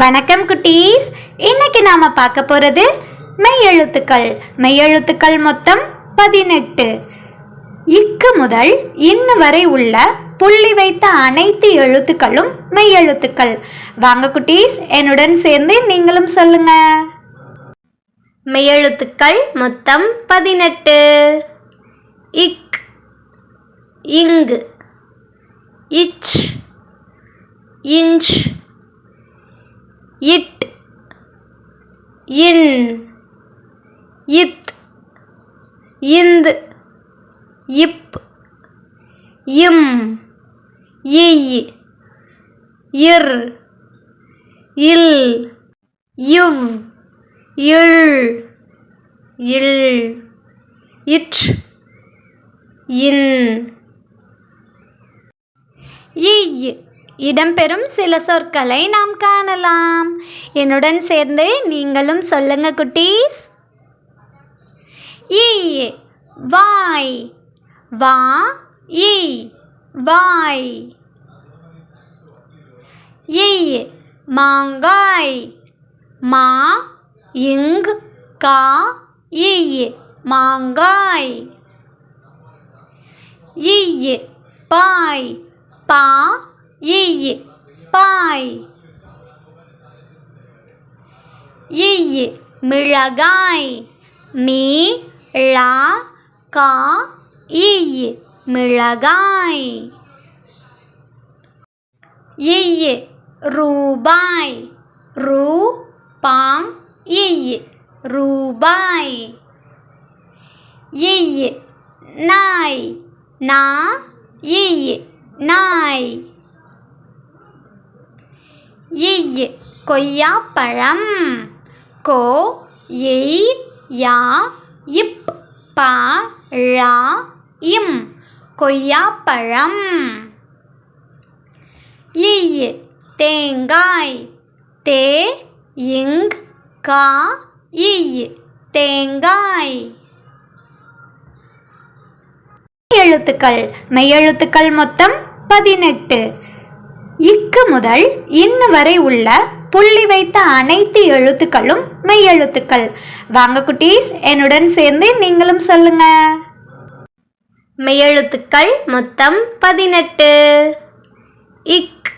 வணக்கம் குட்டீஸ். இன்னைக்கு நாம பார்க்க போறது மெய்யெழுத்துக்கள் மெய்யெழுத்துக்கள் மொத்தம் பதினெட்டு. இக்கு முதல் இன்னு வரை உள்ள புள்ளி வைத்த அனைத்து எழுத்துக்களும் மெய்யெழுத்துக்கள் வாங்க குட்டீஸ் என்னுடன் சேர்ந்து நீங்களும் சொல்லுங்க. மெய்யெழுத்துக்கள் மொத்தம் பதினெட்டு. இக் இங்கு இச் இஞ்ச் இட். இன். இத். இந்த். இப். இம். இய். இர். இல். இவ். இள். இல். இட். இன். இய். இடம்பெறும் சில சொற்களை நாம் காணலாம். என்னுடன் சேர்ந்து நீங்களும் சொல்லுங்க குட்டீஸ். ஈ வாய். வா ஈ வாய். ஈ மாங்காய். மா இங் கா ஈ மாங்காய். ஈ பாய். பா ஈ பாய். ஈ மிளகாய். மீ ழா கா ஈ மிளகாய். ஈ ரூபாய். ரூ பாங் ஈ ரூபாய். ஈ நாய். நா ஈ நாய். இய் கொய்யாப்பழம். கோ எய் யா இப் பா ழா இம். கொய்யாப்பழம். இய் தேங்காய். தே இங் கா இய் தேங்காய். எழுத்துக்கள். மெய்யெழுத்துக்கள் மொத்தம் பதினெட்டு. இக்கு முதல் இன்னு வரை உள்ள புள்ளி வைத்த அனைத்து எழுத்துக்களும் மெய்யெழுத்துக்கள் வாங்க குட்டீஸ் என்னுடன் சேர்ந்து நீங்களும் சொல்லுங்க. மெய்யெழுத்துக்கள் மொத்தம் பதினெட்டு. இக்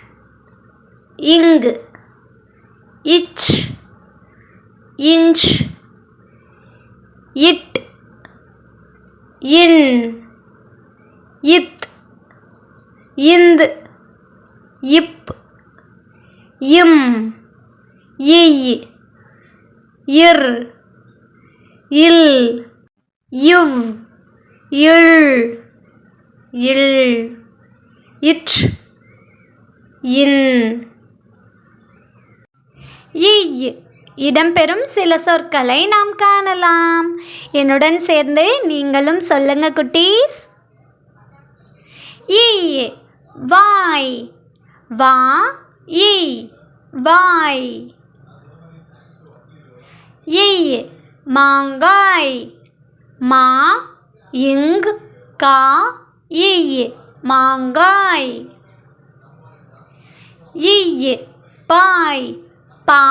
இங்கு இச் இஞ்ச் இட் இன் இத் இந்து. இப் இம் இய் இர் இல் இவ் இள் இல் இட் இன். இய் இடம்பெறும் சில சொற்களை நாம் காணலாம். என்னுடன் சேர்ந்து நீங்களும் சொல்லுங்க குட்டீஸ். ஈ வாய் வா இ வாய். இ மாங்காய். மா இங் கா இ மாங்காய். இ பாய். பா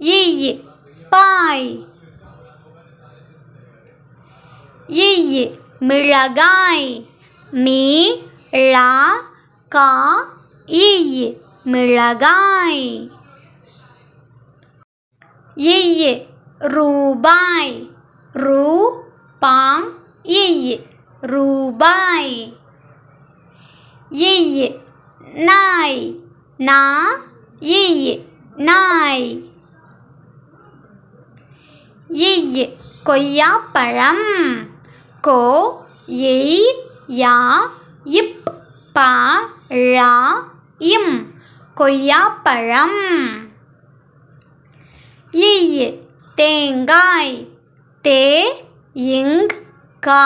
இ பாய். இ மிளகாய். மீ ழா கா ஈ மிளகாய். ஈ ரூபாய். ரூ பாம் ஈ ரூபாய். ஈ நாய். நா ஈ நாய். ஈ கொய்யாப்பழம். கோ எய் யா இப் பா ழா இம் கொய்யாப்பழம். ஈ தேங்காய். தே இங் கா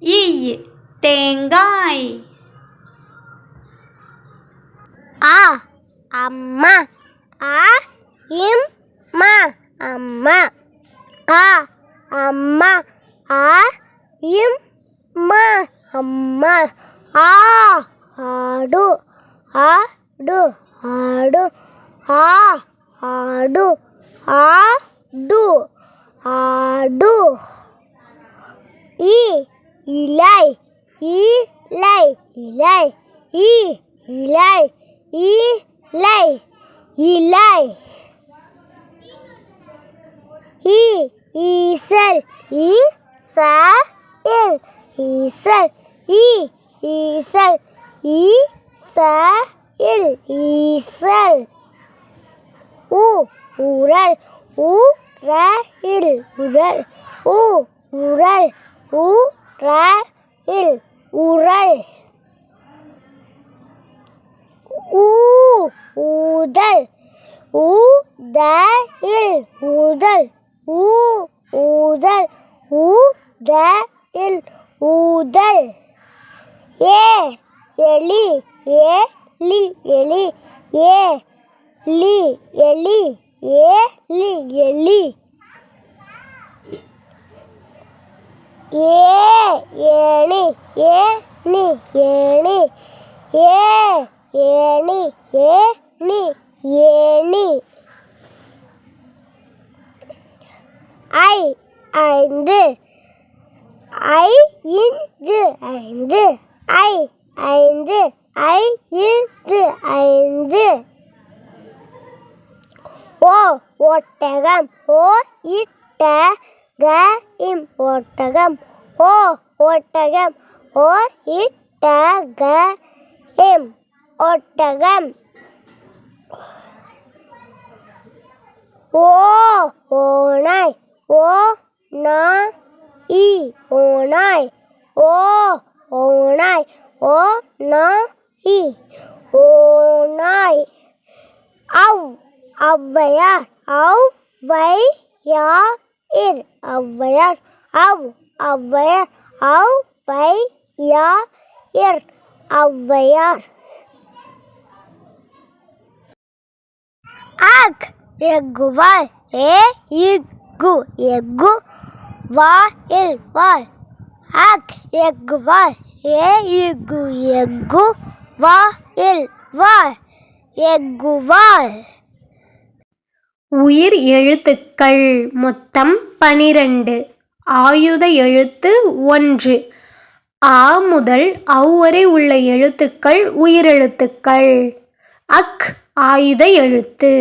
ஈ தேங்காய். ஆ அம்மா. ஆ இம் மா அம்மா. ஆ அம்மா. ஆ இம் மா அம்மா. ஆ ஆடு ஆடு ஆடு ஆ ஆடு ஆடு ஆடு இ இலை இலை இலை இ இலை இலை இலை இ ஈசல் ஈசல் ஈசல் ஈ ச இல் ஈசல். உ உரல் உ ர இல் உரல் உ உரல் உ உரல் உரல் உரல் ஊ ஊதல் ஊதல். ஊதல் ஊ த இல் ஊதல். ஏ எலி ஏ லி எலி ஏ லி எலி ஏ லி எலி. ஏ ஏணி ஏ ஏணி ஏணி ஏ ஏணி ஏ ஏணி ஏணி ஐ ஐந்து. ஐந்து ஐந்து. ஐ ஐந்து ஐ இந்து ஐந்து. ஓ ஒட்டகம் ஓ இட்ட க இம் ஒட்டகம். ஓ ஒட்டகம் ஓ இட்ட க இம் ஒட்டகம். ஓ ஓனாய் ஓ நா இ ஓனாய் ஓ ஓனாய் ஓ நா இ ஓனாய் அவ் ஔவையார் ஔவையார் இர் ஔவையார் அவ் ஔவையார் ஔவையார் இர் ஔவையார் ஆக் எக்குவாள் ஏ இக்கு எக்கு வாயில் வாள் ஆக் எக்குவாள் ஏ வா எக்கு வாயில் வாள் எக்குவாள் உயிர் எழுத்துக்கள் மொத்தம் பனிரெண்டு ஆயுத எழுத்து ஒன்று. ஆ முதல் ஔ வரை உள்ள எழுத்துக்கள் உயிரெழுத்துக்கள் அக் ஆயுத எழுத்து.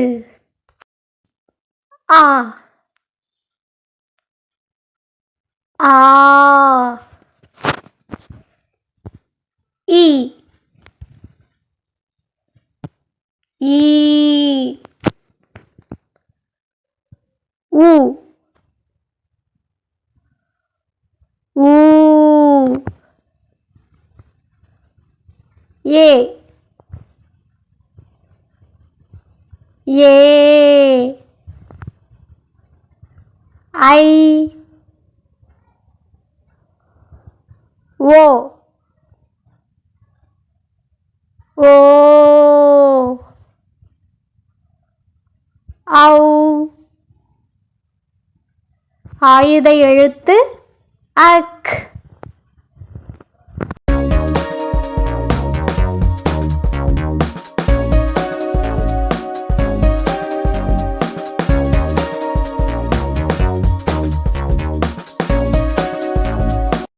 ஆ. ஆ. இ ஈ ஊ ஊ ஏ ஏ ஐ ஓ ஓ. ஔ ஆயுத எழுத்து அக்.